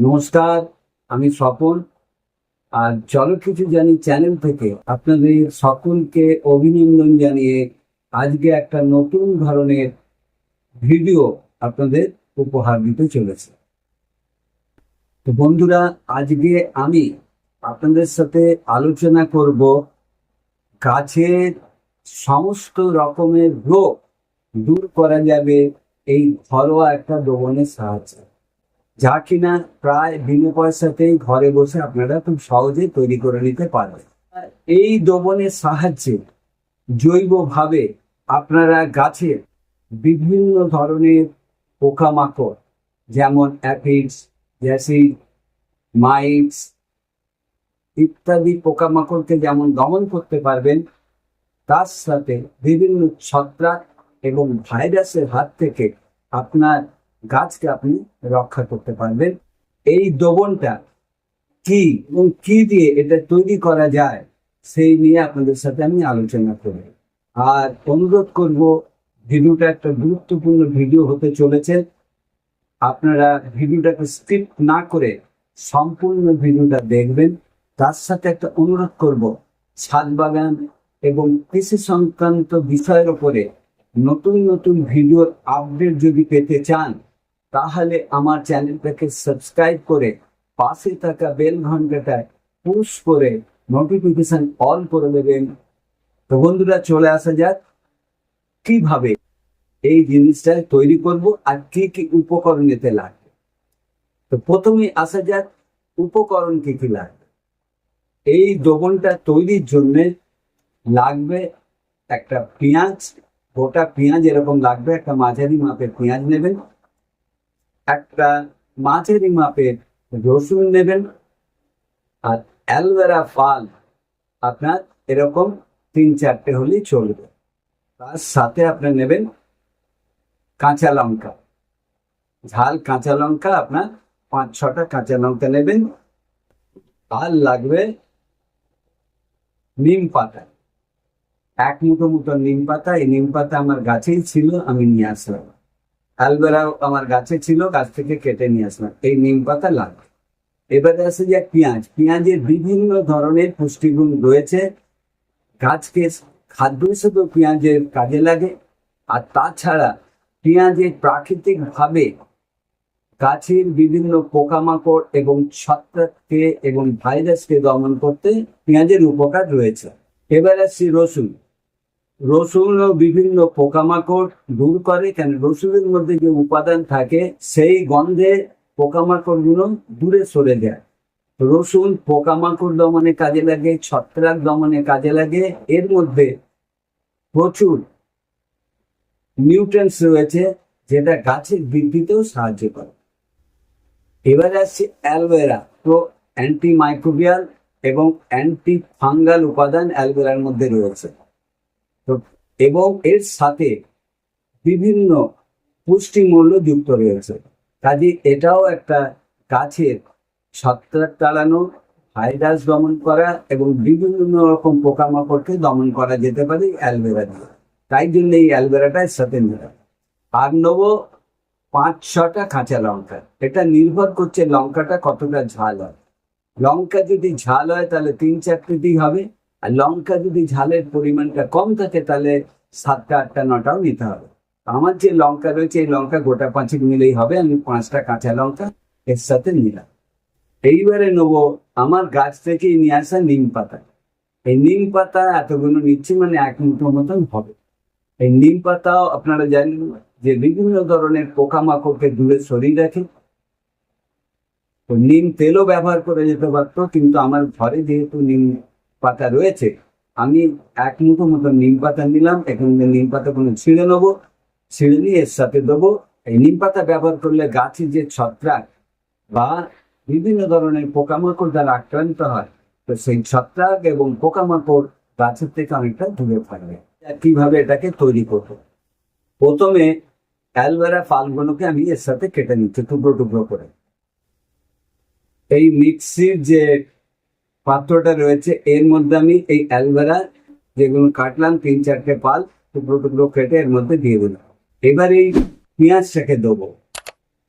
নমস্কার, আমি স্বপন। আর চলো কিছু জানি চ্যানেল থেকে। আপনাদের সকলকে অভিনন্দন জানিয়ে আজকে একটা নতুন ধরনের ভিডিও আপনাদের উপহার দিতে চলেছে। তো বন্ধুরা, আজকে আমি আপনাদের সাথে আলোচনা করব গাছের সমস্ত রকমের রোগ দূর করা যাবে এই ঘরোয়া একটা দ্রবণের সাহায্যে। যা কিনা প্রায় বিনা পয়সাতেই ঘরে বসে আপনারা খুব সহজে তৈরি করে নিতে পারবেন। এই দ্রবণের সাহায্যে জৈবভাবে আপনারা গাছের বিভিন্ন ধরনের পোকামাকড়, যেমন অ্যাপিডস জ্যাসিড মাইটস ইত্যাদি পোকামাকড়কে যেমন দমন করতে পারবেন, তার সাথে বিভিন্ন ছত্রাক এবং ভাইরাসের হাত থেকে আপনার গাছকে আপনি রক্ষা করতে পারবেন। এই দ্রবণটা কি এবং কি দিয়ে এটা তৈরি করা যায়, সেই নিয়ে আপনাদের সাথে আমি আলোচনা করব। আর অনুরোধ করব, ভিডিওটা একটা গুরুত্বপূর্ণ ভিডিও হতে চলেছে। আপনারা ভিডিওটাকে স্কিপ না করে সম্পূর্ণ ভিডিওটা দেখবেন। তার সাথে একটা অনুরোধ করব, ছাদ বাগান এবং কৃষি সংক্রান্ত বিষয়ের উপরে নতুন নতুন ভিডিওর আপডেট যদি পেতে চান তাহলে আমার চ্যানেলটাকে সাবস্ক্রাইব করে পাশে থাকা বেল ঘন্টাটায় পুশ করে নোটিফিকেশন অল করে দেবেন। তো বন্ধুরা, চলে আসা যাক কীভাবে এই জিনিসটা তৈরি করব আর কি কি উপকরণ এতে লাগবে। তো প্রথমে আসা যাক উপকরণ কি কি লাগবে। এই দ্রবণটা তৈরির জন্য লাগবে একটা পেঁয়াজ, গোটা পেঁয়াজ এরকম লাগবে, একটা মাঝারি মাপের পেঁয়াজ নেবেন। একটা মাঝারি মাপের রসুন নেবেন আর অ্যালোভেরা ফাল আপনার এরকম তিন চারটে হলেই চলবে। তার সাথে আপনার নেবেন কাঁচা লঙ্কা। ঝাল কাঁচা লঙ্কা, আপনার পাঁচ ছটা কাঁচা লঙ্কা নেবেন। আর লাগবে নিম পাতা। এক মুঠো মতো নিম পাতা, এই নিম পাতা আমার গাছেই ছিল, আমি নিয়ে আসলাম। অ্যালবেরাও আমার গাছে ছিল, গাছ থেকে কেটে নিয়ে আসলাম। এই নিম পাতা লাগবে এবারে আসে যে পেঁয়াজ। পেঁয়াজের বিভিন্ন ধরনের পুষ্টিগুণ রয়েছে। গাছকে খাদ্য হিসেবে পেঁয়াজের কাজে লাগে। আর তাছাড়া পেঁয়াজের প্রাকৃতিকভাবে গাছের বিভিন্ন পোকামাকড় এবং ছত্রাককে এবং ভাইরাসকে দমন করতে পেঁয়াজের উপকার রয়েছে। এবার আসছি রসুন। রসুনও বিভিন্ন পোকামাকড় দূর করে, কেন রসুনের মধ্যে যে উপাদান থাকে, সেই গন্ধে পোকামাকড়গুলো দূরে সরে যায়। রসুন পোকামাকড় দমনে কাজে লাগে, ছত্রাক দমনে কাজে লাগে। এর মধ্যে প্রচুর নিউট্রেন্স রয়েছে, যেটা গাছের বৃদ্ধিতেও সাহায্য করে। এবার আসছে অ্যালভেরা তো অ্যান্টি মাইক্রোবিয়াল এবং অ্যান্টি ফাঙ্গাল উপাদান অ্যালভেরার মধ্যে রয়েছে। এবং এর সাথে বিভিন্ন পুষ্টিমূল্য যুক্ত রয়েছে। কাজে এটাও একটা গাছের ছত্রাক তাড়ানো ভাইরাস দমন করা এবং বিভিন্ন রকম পোকামাকড়কে দমন করা যেতে পারে অ্যালভেরা দিয়ে। তাই জন্য এই অ্যালভেরাটা সাথে নিলাম আর নেব পাঁচ, ছটা কাঁচা লঙ্কা। এটা নির্ভর করছে লঙ্কাটা কতটা ঝাল হয়। লঙ্কা যদি ঝাল হয় তাহলে তিন চারটেতেই হবে। আর লঙ্কা যদি ঝালের পরিমাণটা কম থাকে, তাহলে সাতটা, আটটা, নটাও নিতে হবে। আমার যে লঙ্কা রয়েছে, এই লঙ্কা গোটা পাঁচেক নিলেই হবে। আমি পাঁচটা কাঁচা লঙ্কা এর সাথে নিলাম। এইবারে নেব আমার গাছ থেকেই নিয়ে আসা নিম পাতা। এই নিম পাতা এতগুলো নিচ্ছি মানে এক মুঠো মতন হবে। এই নিম পাতাও আপনারা জানেন যে বিভিন্ন ধরনের পোকামাকড়কে দূরে সরিয়ে রাখে। নিম তেলও ব্যবহার করে যেতে পারতো, কিন্তু আমার ঘরে যেহেতু নিম পাতা রয়েছে। আমি এক মুঠো মতো নিম পাতা নিলাম, এখন নিম পাতা কোনো ছিঁড়ে নেব। ছিঁড়ে নিয়ে এর সাথে দেবো। এই নিম পাতা ব্যবহার করলে গাছে যে ছত্রাক বা বিভিন্ন ধরনের পোকামাকড় দ্বারা আক্রান্ত হয়, তো সেই ছত্রাক এবং পোকামাকড় গাছের থেকে অনেকটা দূরে থাকবে। কীভাবে এটাকে তৈরি করব? প্রথমে অ্যালভেরা ফালগুলোকে আমি এর সাথে কেটে নিচ্ছি টুকরো টুকরো করে। এই মিক্সির যে পাত্রটা রয়েছে। এর মধ্যে আমি এই অ্যালভেরা যেগুলো কাটলাম, তিন চারটে পাল, টুকরো টুকরো কেটে এর মধ্যে দিয়ে দিলাম। এবার এই পেঁয়াজটাকে দেবো।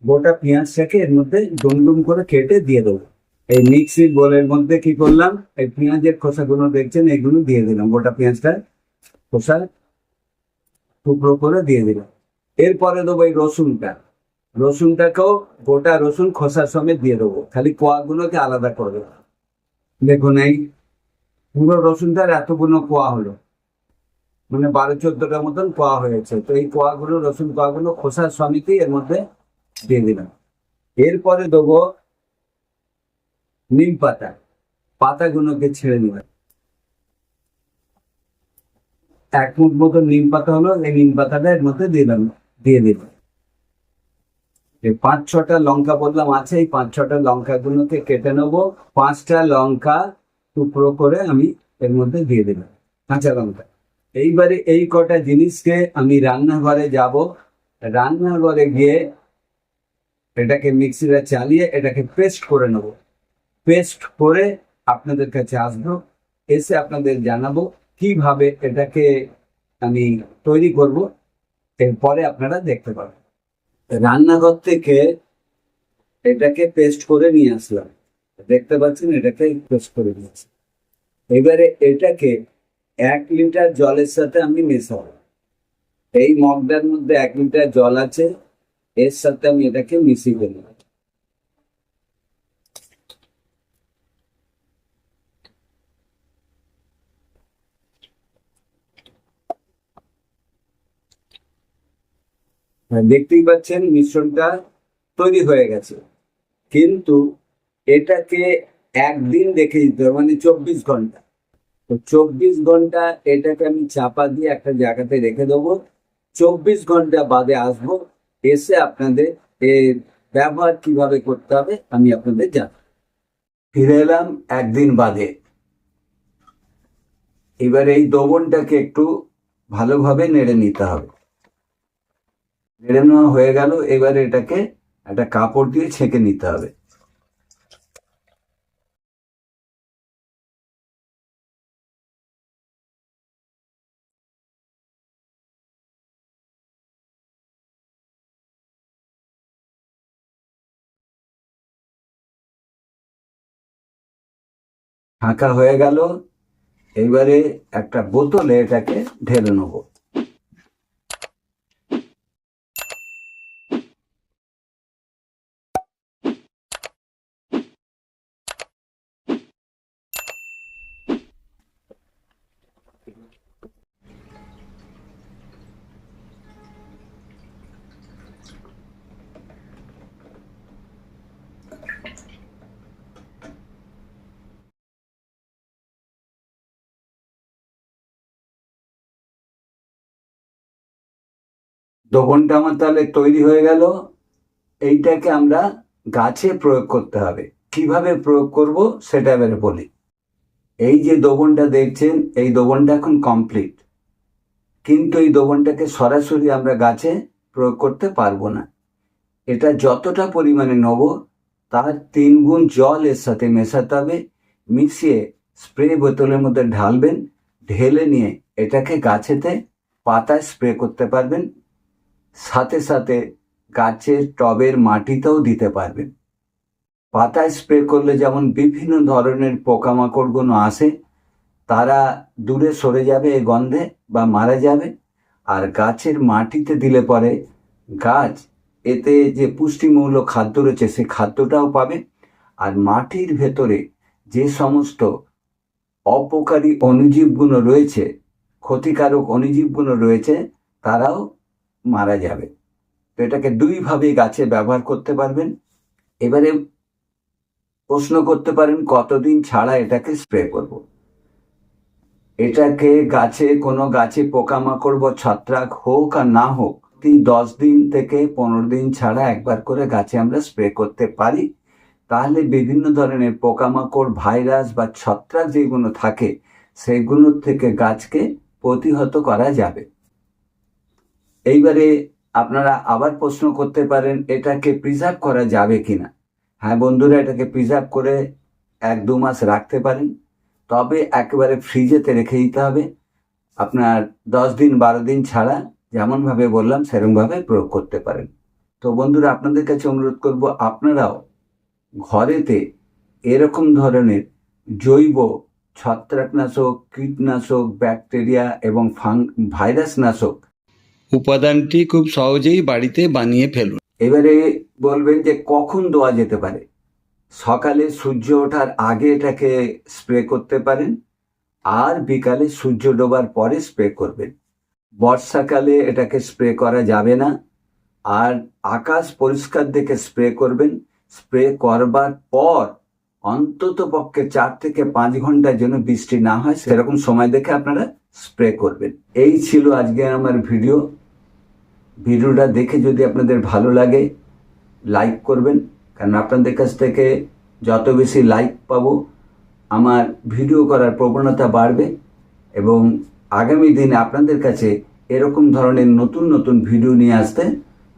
গোটা পেঁয়াজটাকে এর মধ্যে ডুম ডুম করে কেটে দিয়ে দেবো। এই মিক্সি বোলের মধ্যে কি করলাম? এই পেঁয়াজের খোসাগুলো দেখছেন এইগুলো দিয়ে দিলাম। গোটা পেঁয়াজটা খোসা টুকরো করে দিয়ে দিলাম। এরপরে দেবো এই রসুনটা। রসুনটাকেও গোটা রসুন খোসার সমেত দিয়ে দেবো। খালি কোয়াগুলোকে আলাদা করে দেবো। দেখুন এই পুরো রসুনটার এতগুলো কোয়া হলো। মানে বারো চোদ্দটা মতন কোয়া হয়েছে। তো এই কোয়াগুলো, রসুন কোয়াগুলো খোসার সমেতই এর মধ্যে দিয়ে দিলাম। এরপরে দেবো নিম পাতা। পাতাগুলোকে ছেড়ে নিলাম এক মুঠ মতো নিম পাতা হলো, এই নিম পাতাটা এর মধ্যে দিলাম, দিয়ে দিলাম। এই পাঁচ, ছটা লঙ্কা বললাম, আছে, এই পাঁচ, ছটা লঙ্কাগুলোকে কেটে নেব। পাঁচটা লঙ্কা টুকরো করে আমি এর মধ্যে দিয়ে দিলাম কাঁচা লঙ্কা। এইবারে এই কটা জিনিসকে আমি রান্নাঘরে যাব। রান্নাঘরে গিয়ে এটাকে মিক্সিতে চালিয়ে এটাকে পেস্ট করে নেব। পেস্ট করে আপনাদের কাছে আসব, এসে আপনাদের জানাব কীভাবে এটাকে আমি তৈরি করব। এরপরে আপনারা দেখতে পাবেন। রান্নাঘর থেকে এটাকে পেস্ট করে নিয়ে আসলাম। দেখতে পাচ্ছেন, এটাকে পেস্ট করে নিয়ে আসলাম। এবারে এটাকে এক লিটার জলের সাথে আমি মেশাব। এই মগটার মধ্যে এক লিটার জল আছে, এর সাথে আমি এটাকে মিশিয়ে দেবো হ্যাঁ, দেখতেই পাচ্ছেন মিশ্রণটা তৈরি হয়ে গেছে। কিন্তু এটাকে একদিন রেখে দিতে হবে মানে চব্বিশ ঘণ্টা। তো চব্বিশ ঘণ্টা এটাকে আমি চাপা দিয়ে একটা জায়গাতে রেখে দেবো। চব্বিশ ঘণ্টা বাদে আসব, এসে আপনাদের এর ব্যবহার কীভাবে করতে হবে আমি আপনাদের জানাব। ফিরে এলাম একদিন বাদে। এবার এই দ্রবণটাকে একটু ভালোভাবে নেড়ে নিতে হবে। নেড়ে নেওয়া হয়ে গেল, এবার এটাকে একটা কাপড় দিয়ে ছেঁকে নিতে হবে। ঢাকা হয়ে গেল, এবারে একটা বোতলে এটাকে ঢেলে নেব। দোবনটা আমার তাহলে তৈরি হয়ে গেল। এইটাকে আমরা গাছে প্রয়োগ করতে হবে। কীভাবে প্রয়োগ করব সেটা এবারে বলি। এই যে দোবনটা দেখছেন, এই দোবনটা এখন কমপ্লিট কিন্তু এই দোবনটাকে সরাসরি আমরা গাছে প্রয়োগ করতে পারব না। এটা যতটা পরিমাণে নেব, তার তিন গুণ জল এর সাথে মেশাতে হবে। মিশিয়ে স্প্রে বোতলের মধ্যে ঢালবেন, ঢেলে নিয়ে এটাকে গাছেতে পাতায় স্প্রে করতে পারবেন। সাথে সাথে গাছের টবের মাটিতেও দিতে পারবেন। পাতায় স্প্রে করলে যেমন বিভিন্ন ধরনের পোকামাকড়গুলো আসে, তারা দূরে সরে যাবে এই গন্ধে বা মারা যাবে। আর গাছের মাটিতে দিলে পরে গাছ, এতে যে পুষ্টিমূল্য খাদ্য রয়েছে, সেই খাদ্যটাও পাবে। আর মাটির ভেতরে যে সমস্ত অপকারী অণুজীবগুলো রয়েছে, ক্ষতিকারক অণুজীবগুলো রয়েছে, তারাও মারা যাবে। তো এটাকে দুইভাবে গাছে ব্যবহার করতে পারবেন। এবারে প্রশ্ন করতে পারেন, কতদিন ছাড়া এটাকে স্প্রে করব। এটাকে গাছে, কোনো গাছে পোকামাকড় বা ছত্রাক হোক আর না হোক তিন দশ দিন থেকে পনেরো দিন ছাড়া একবার করে গাছে আমরা স্প্রে করতে পারি। তাহলে বিভিন্ন ধরনের পোকামাকড়, ভাইরাস বা ছত্রাক যেগুলো থাকে, সেগুলোর থেকে গাছকে প্রতিহত করা যাবে। এইবারে আপনারা আবার প্রশ্ন করতে পারেন, এটাকে প্রিজার্ভ করা যাবে কিনা? হ্যাঁ বন্ধুরা, এটাকে প্রিজার্ভ করে এক দু মাস রাখতে পারেন। তবে একেবারে ফ্রিজেতে রেখে দিতে হবে। আপনার দশ দিন, বারো দিন ছাড়া যেমনভাবে বললাম, সেরকমভাবে প্রয়োগ করতে পারেন। তো বন্ধুরা, আপনাদের কাছে অনুরোধ করব, আপনারাও ঘরেতে এরকম ধরনের জৈব ছত্রাকনাশক, কীটনাশক, ব্যাকটেরিয়া এবং ফাং ভাইরাস নাশক উপাদানটি খুব সহজেই বাড়িতে বানিয়ে ফেলুন। এবারে বলবেন যে কখন দেওয়া যেতে পারে? সকালে সূর্য ওঠার আগে এটাকে স্প্রে করতে পারেন, আর বিকালে সূর্য ডোবার পরে স্প্রে করবেন। বর্ষাকালে এটাকে স্প্রে করা যাবে না, আর আকাশ পরিষ্কার দেখে স্প্রে করবেন। স্প্রে করবার পর অন্তত পক্ষে চার থেকে পাঁচ ঘণ্টার জন্য বৃষ্টি না হয়, সেরকম সময় দেখে আপনারা স্প্রে করবেন। এই ছিল আজকে আমার ভিডিও। ভিডিওটা দেখে যদি আপনাদের ভালো লাগে লাইক করবেন। কারণ আপনাদের কাছ থেকে যত বেশি লাইক পাবো, আমার ভিডিও করার প্রবণতা বাড়বে এবং আগামী দিনে আপনাদের কাছে এরকম ধরনের নতুন নতুন ভিডিও নিয়ে আসতে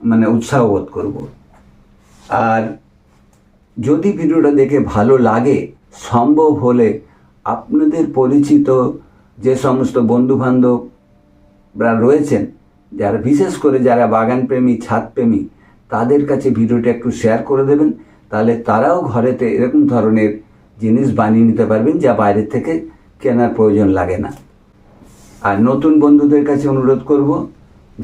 মানে উৎসাহ বোধ করব। আর যদি ভিডিওটা দেখে ভালো লাগে, সম্ভব হলে আপনাদের পরিচিত যে সমস্ত বন্ধু বান্ধবরা রয়েছেন যারা বিশেষ করে যারা বাগান প্রেমী ছাদ প্রেমী তাদের কাছে ভিডিওটা একটু শেয়ার করে দেবেন। তাহলে তারাও ঘরেতে এরকম ধরনের জিনিস বানিয়ে নিতে পারবেন যা বাইরে থেকে কেনার প্রয়োজন লাগে না। আর নতুন বন্ধুদের কাছে অনুরোধ করব,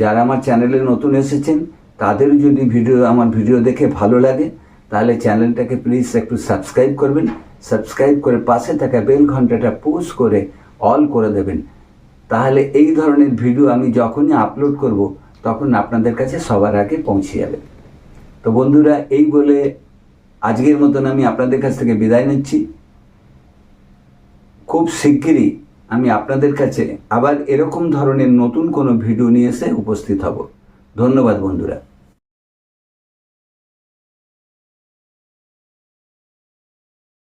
যারা আমার চ্যানেলে নতুন এসেছেন তাদের যদি ভিডিও, আমার ভিডিও দেখে ভালো লাগে, তাহলে চ্যানেলটাকে প্লিজ একটু সাবস্ক্রাইব করবেন। সাবস্ক্রাইব করে পাশে থাকা বেল ঘন্টাটা পুশ করে অল করে দেবেন। তাহলে এই ধরনের ভিডিও আমি যখনই আপলোড করব, তখন আপনাদের কাছে সবার আগে পৌঁছে যাবে। তো বন্ধুরা, এই বলে আজকের মতন আমি আপনাদের কাছ থেকে বিদায় নিচ্ছি। খুব শিগগিরই আমি আপনাদের কাছে আবার এরকম ধরনের নতুন কোনো ভিডিও নিয়ে এসে উপস্থিত হব। ধন্যবাদ বন্ধুরা।